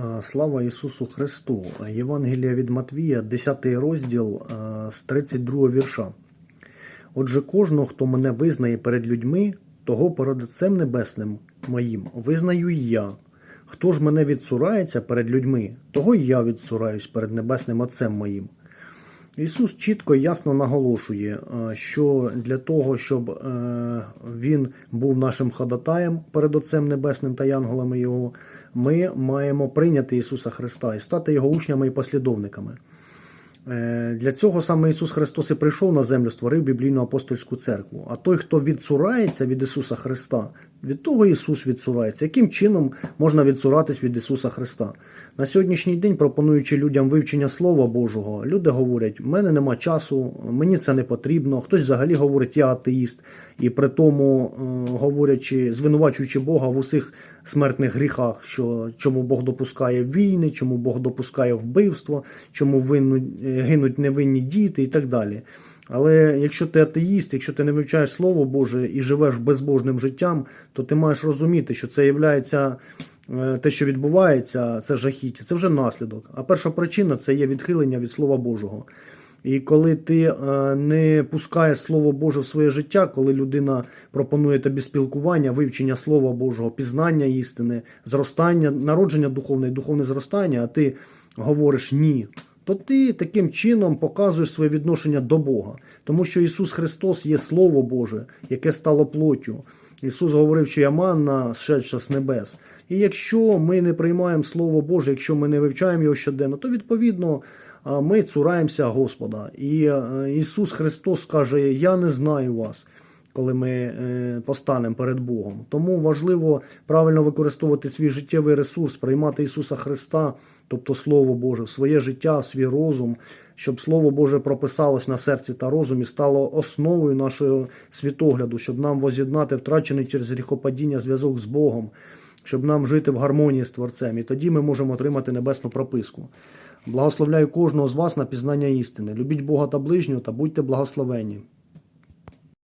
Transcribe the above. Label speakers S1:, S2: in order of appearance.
S1: Е, Слава Ісусу Христу! Євангелія від Матвія, 10 розділ е, з 32 вірша. Отже, кожного, хто мене визнає перед людьми, того перед Отцем Небесним моїм визнаю і я. Хто ж мене відсурається перед людьми, того і я відсураюсь перед Небесним Отцем моїм. Ісус чітко і ясно наголошує, е, що для того, щоб е, Він був нашим ходатаєм перед Отцем Небесним та янголами Його, ми маємо прийняти Ісуса Христа і стати Його учнями і послідовниками. Е, Для цього саме Ісус Христос і прийшов на землю, створив біблійну апостольську церкву. А той, хто відсурається від Ісуса Христа, від того Ісус відсурається. Яким чином можна відсуратись від Ісуса Христа? На сьогоднішній день, пропонуючи людям вивчення Слова Божого, люди говорять: в мене нема часу, мені це не потрібно. Хтось взагалі говорить, я атеїст, і при тому е, говорячи, звинувачуючи Бога в усіх смертних гріхах, що чому Бог допускає війни, чому Бог допускає вбивство, чому винну, е, гинуть невинні діти і так далі. Але якщо ти атеїст, якщо ти не вивчаєш Слово Боже і живеш безбожним життям, то ти маєш розуміти, що це є те, що відбувається, це жахіття, це вже наслідок. А перша причина це є відхилення від Слова Божого. І коли ти е, не пускаєш Слово Боже в своє життя, коли людина пропонує тобі спілкування, вивчення Слова Божого, пізнання істини, зростання, народження духовне і духовне зростання, а ти говориш ні, то ти таким чином показуєш своє відношення до Бога. Тому що Ісус Христос є Слово Боже, яке стало плоттю. Ісус говорив, що я манна шедша з небес. І якщо ми не приймаємо Слово Боже, якщо ми не вивчаємо його щоденно, то відповідно ми цураємося Господа. І Ісус Христос каже: Я не знаю вас, коли ми е, постанемо перед Богом. Тому важливо правильно використовувати свій життєвий ресурс, приймати Ісуса Христа, тобто Слово Боже, в своє життя, в свій розум. Щоб Слово Боже прописалось на серці та розумі, стало основою нашого світогляду, щоб нам воз'єднати втрачений через гріхопадіння зв'язок з Богом, щоб нам жити в гармонії з Творцем. І тоді ми можемо отримати небесну прописку. Благословляю кожного з вас на пізнання істини. Любіть Бога та ближнього та будьте благословені.